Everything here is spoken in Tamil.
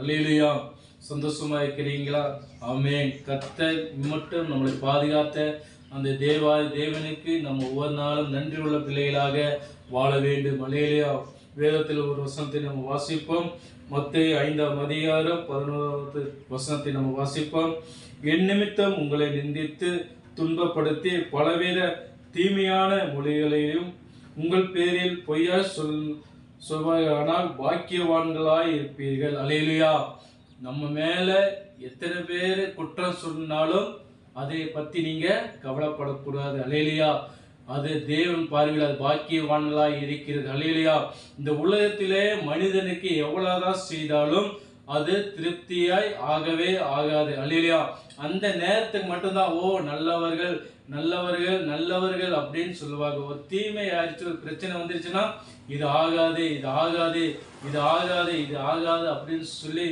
அல்லேலுயா. சந்தோஷமாக இருக்கிறீங்களா ஆமென். கத்த மட்டும் நம்மளை பாதுகாத்த அந்த தேவா தேவனுக்கு நம்ம ஒவ்வொரு நாளும் நன்றி உள்ள பிள்ளைகளாக வாழ வேண்டும். அல்லேலுயா. வேதத்தில் ஒரு வசனத்தை நம்ம வாசிப்போம். மொத்த ஐந்தாம் அதிகாரம் பதினோராவது வசனத்தை நம்ம வாசிப்போம். என் நிமித்தம் உங்களை நிந்தித்து துன்பப்படுத்தி பலவித தீமையான மொழிகளையும் உங்கள் பேரில் பொய்யா சொல் சொல்வாயானால் பாக்கியவான்களாய் இருப்பீர்கள். அலேலுயா நம்ம மேல எத்தனை பேர் குற்றம் சொன்னாலும் அதை பத்தி நீங்க கவலைப்படக்கூடாது. அலேலியா அது தேவன் பார்வையில் அது பாக்கியவான்களாய் இருக்கிறது. அலேலியா இந்த உலகத்திலே மனிதனுக்கு எவ்வளவுதான் செய்தாலும் அது திருப்தியாய் ஆகவே ஆகாது. அலேலியா அந்த நேரத்துக்கு மட்டும்தான் ஓ நல்லவர்கள் நல்லவர்கள் நல்லவர்கள் அப்படின்னு சொல்லுவாங்க. ஒரு தீமை ஆயிடுச்சு ஒரு பிரச்சனை வந்துருச்சுன்னா இது ஆகாது இது ஆகாது இது ஆகாது இது ஆகாது அப்படின்னு சொல்லி